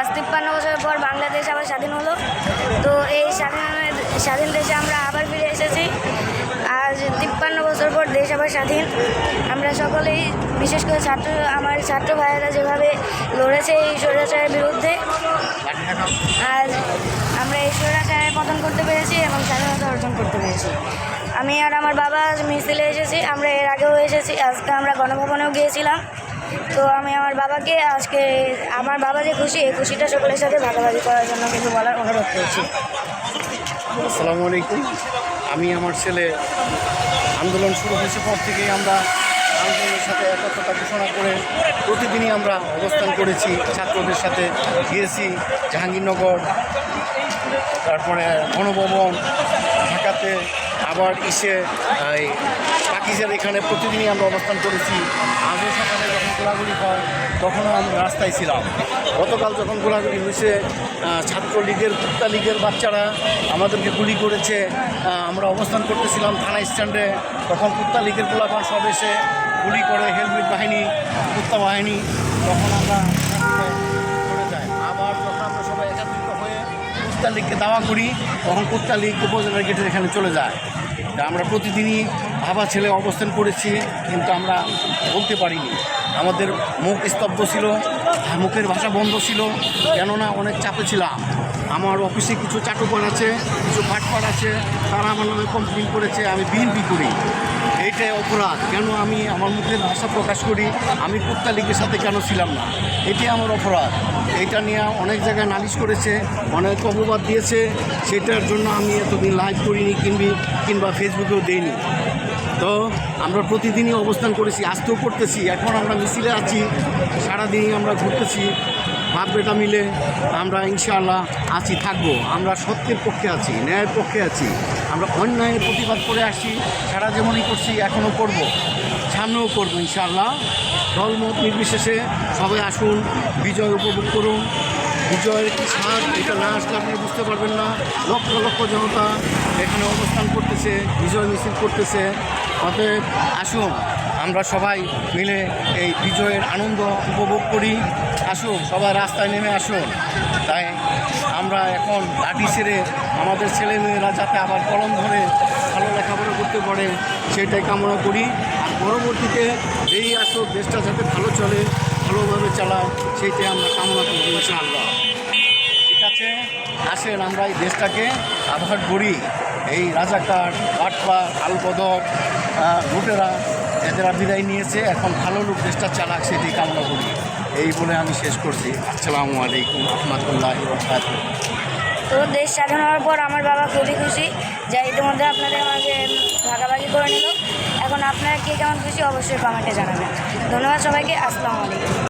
আজ তিপ্পান্ন বছর পর বাংলাদেশ আবার স্বাধীন হলো। তো এই স্বাধীন স্বাধীন দেশে আমরা আবার ফিরে এসেছি। আজ তিপ্পান্ন বছর পর দেশ আবার স্বাধীন। আমরা সকলেই, বিশেষ করে ছাত্র, আমার ছাত্র ভাইয়েরা যেভাবে লড়েছে এই স্বৈরাচারের বিরুদ্ধে, আজ আমরা এই স্বৈরাচারের পতন করতে পেরেছি এবং স্বাধীনতা অর্জন করতে পেরেছি। আমি আর আমার বাবা মিছিলে এসেছি, আমরা এর আগেও এসেছি, আজকে আমরা গণভবনেও গিয়েছিলাম। তো আমি আমার বাবাকে আজকে, আমার বাবা যে খুশি, এই খুশিটা সকলের সাথে ভাগাভাগি করার জন্য কিন্তু বলার অনুরোধ করছি। আসসালামু আলাইকুম। আমি আমার ছেলে, আন্দোলন শুরু হয়েছে পর থেকেই আমরা আন্দোলনের সাথে একত্রতা ঘোষণা করে প্রতিদিনই আমরা অবস্থান করেছি, ছাত্রদের সাথে গিয়েছি, জাহাঙ্গীরনগর, তারপরে গণভবন, ঢাকাতে আবার ইসে পাকিজের এখানে প্রতিদিনই আমরা অবস্থান করেছি। আজও সকালে যখন গোলাগুলি হয়, তখনও আমরা রাস্তায় ছিলাম। গতকাল যখন গোলাগুলি হয়েছে ছাত্রলীগের কুত্তা লীগের বাচ্চারা আমাদেরকে গুলি করেছে। আমরা অবস্থান করতেছিলাম থানা স্ট্যান্ডে। তখন কুত্তা লীগের গোলাপান সব এসে গুলি করে হেলমেট বাহিনী, কুত্তা বাহিনী। তখন আমরা যাই আবার আমরা সবাই হয়ে কুত্তা লীগকে দাওয়া করি, তখন কুত্তা লীগ উপজেলার গেটের এখানে চলে যায়। আমরা প্রতিদিনই ভাবা ছেলে অবস্থান করেছি, কিন্তু আমরা বলতে পারিনি। আমাদের মুখ স্তব্ধ ছিল, মুখের ভাষা বন্ধ ছিল, কেননা অনেক চাপে ছিলাম। আমার অফিসে কিছু চাটুপার আছে, কিছু ফাটপাট আছে, তারা আমার নামে কমপ্লেন করেছে, আমি বিএনপি করি। এইটাই অপরাধ। কেন আমি আমার মুখের ভাষা প্রকাশ করি? আমি কুত্তা লীগের সাথে কেন ছিলাম না? এটাই আমার অপরাধ। এটা নিয়ে অনেক জায়গায় নালিশ করেছে, অনেক অপবাদ দিয়েছে। সেটার জন্য আমি এতদিন লাইভ করিনি, কিনবি কিংবা ফেসবুকেও দেইনি। তো আমরা প্রতিদিনই অবস্থান করেছি, আজকেও করতেছি। এখন আমরা মিছিলে আছি, সারাদিনই আমরা ঘুরতেছি। বাপ বেটা মিলে আমরা ইনশাআল্লাহ আছি, থাকব। আমরা সত্যের পক্ষে আছি, ন্যায়ের পক্ষে আছি। আমরা অন্যায়ের প্রতিবাদ করে আসছি, সারা জীবনই করছি এখনও করব। সামনেও করব ইনশাআল্লাহ। দলমত নির্বিশেষে সবাই আসুন, বিজয় উপভোগ করুন। বিজয়ের কি স্বাদ এটা না আসলে আপনি বুঝতে পারবেন না। লক্ষ লক্ষ জনতা এখানে অবস্থান করতেছে, বিজয় মিছিল করতেছে। অতএব আসুন, আমরা সবাই মিলে এই বিজয়ের আনন্দ উপভোগ করি। আসুন, সবাই রাস্তায় নেমে আসুন। তাই আমরা এখন লাঠি ছেড়ে আমাদের ছেলেমেয়েরা যাতে আবার কলম ধরে ভালো লেখাপড়া করতে পারে, সেটাই কামনা করি। আর পরবর্তীতে যেই আসুক, দেশটা যাতে ভালো চলে, ভালোভাবে চালায়, সেইটাই আমরা কামনা করি ইনশাআল্লাহ। ঠিক আছে? আসেন, আমরা এই দেশটাকে আবার করি এই রাজাকার পাটপা আলবদর লুটেরা, এদেরা বিদায় নিয়েছে, এখন ভালো লোক দেশটা চালাক সেটি কামনা করি। এই বলে আমি শেষ করছি। আসসালামু আলাইকুম রহমতুল্লাহ বরকাতুহ তো দেশ স্বাধীন হওয়ার পর আমার বাবা খুবই খুশি। যা ইতিমধ্যে আপনাদের আমাকে ভাগাভাগি করে নিল। এখন আপনারা কে কেমন খুশি অবশ্যই কমেন্টে জানাবেন। ধন্যবাদ সবাইকে। আসসালামু আলাইকুম।